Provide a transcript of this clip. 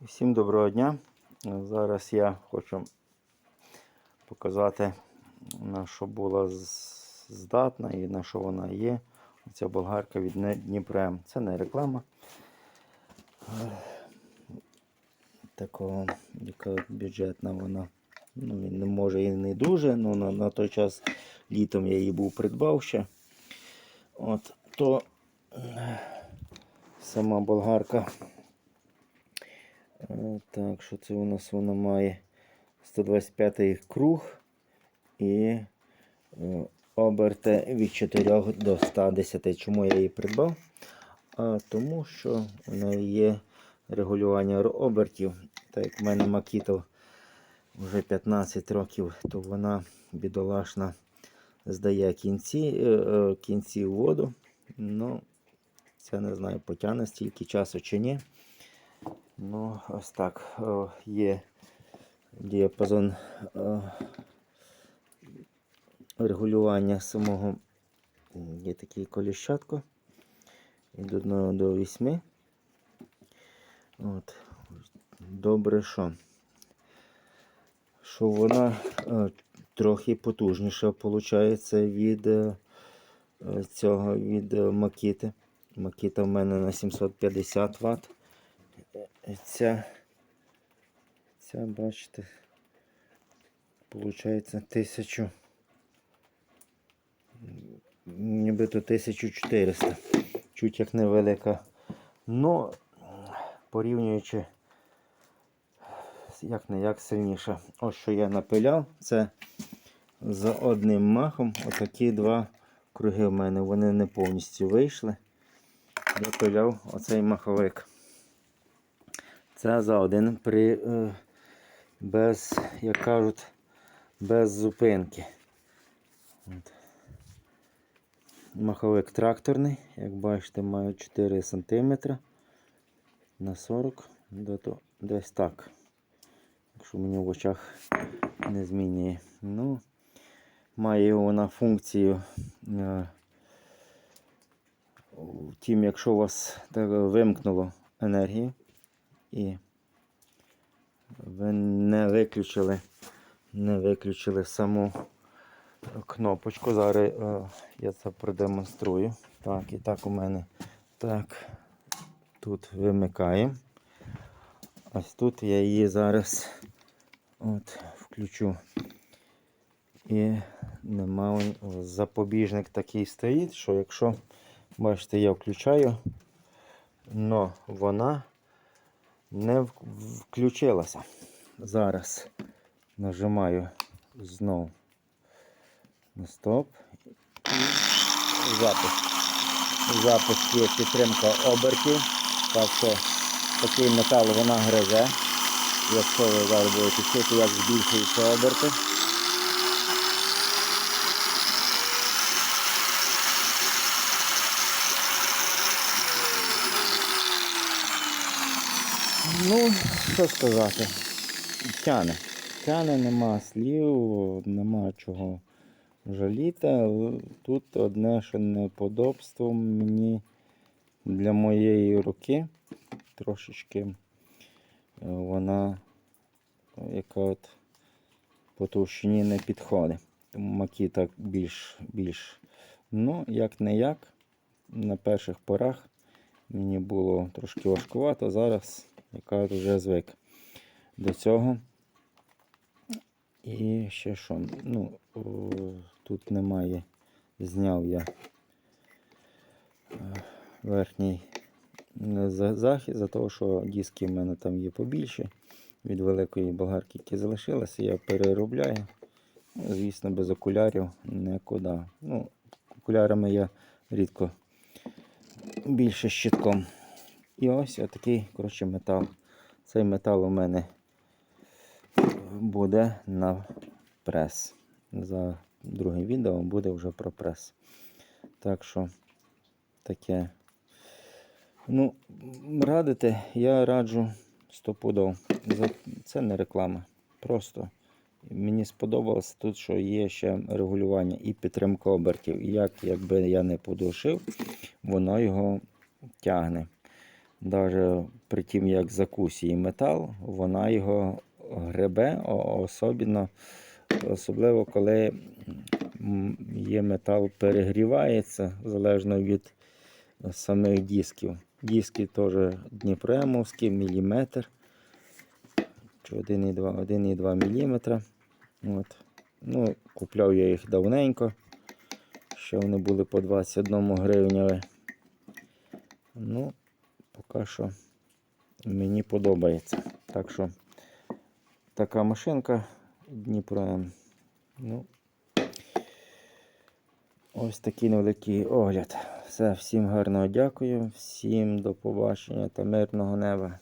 Всім доброго дня. Зараз я хочу показати, на що була здатна і на що вона є. Ця болгарка від Дніпрем. Це не реклама. Такого, яка бюджетна вона. Ну, не може і не дуже, але на, на той час літом я її був придбав ще. От, то е, сама болгарка Так, що це у нас вона має 125 круг і е, оберти від 4 до 110. Чому я її придбав? А тому що в неї є регулювання обертів. Так як в мене Макіто вже 15 років, то вона бідолашна здає кінці, е, е, кінці в воду. Ну, це не знаю, потягне стільки часу чи ні. Ну, ось так. О, є діапазон о, регулювання самого. Є такий коліщатко. Від 1 до 8. От. Добре, що. Що вона е, трохи потужніша виходить від е, е, цього від е, Макіти. Макіта в мене на 750 Вт. Ця, ця, бачите, виходить тисячу, нібито 1400, чуть як невелика. Ну, порівнюючи, як не як сильніше. Ось що я напиляв, це за одним махом отакі два круги в мене. Вони не повністю вийшли. Я пиляв оцей маховик. Це за один при е, без, як кажуть, без зупинки. От. Маховик тракторний, як бачите, має 4 см на 40 до то десь так. Якщо мені в очах не змінює. Ну, має вона функцію. Е, Втім, якщо у вас так вимкнуло енергію, і ви не виключили, не виключили саму кнопочку. Зараз е, я це продемонструю. Так, і так у мене так. Тут вимикаємо. Ось тут я її зараз от, включу. І нема запобіжник такий стоїть, що якщо бачите, я включаю, но вона не включилася. Зараз нажимаю знову на стоп. Запуск. Запуск є підтримка обертів. Так що такий метал вона гризе. Якщо ви зараз будете чути, як збільшуються оберти. Ну, що сказати, тяне. Тяне, нема слів, нема чого жаліти. Тут одне, що неподобство мені для моєї руки трошечки е, вона, яка от по товщині не підходить. Тому макіта більш, більш. Ну, як не як, на перших порах мені було трошки важкувато, зараз яка вже звик до цього. І ще що, ну, тут немає, зняв я е, верхній е, за- того, що диски в мене там є побільше. Від великої болгарки, які залишилися, я переробляю. Ну, Звісно, без окулярів нікуди. Ну, окулярами я рідко більше щитком. І ось отакий коротше, метал. Цей метал у мене буде на прес. За друге відео буде вже про прес. Так що таке. Ну, радити я раджу стопудов. Це не реклама. Просто мені сподобалось тут, що є ще регулювання і підтримка обертів. Як якби я не подушив, воно його тягне. Навіть при тім, як закусує метал, вона його гребе, особливо, особливо коли є метал перегрівається, залежно від самих дисків. Диски теж Дніпремовські, міліметр. 1,2 1,2 мм. От. Ну, купляв я їх давненько. Ще вони були по 21 гривневі. Ну, поки що мені подобається. Так що така машинка Дніпро. Ну, ось такий невеликий огляд. Все, всім гарного дякую, всім до побачення та мирного неба.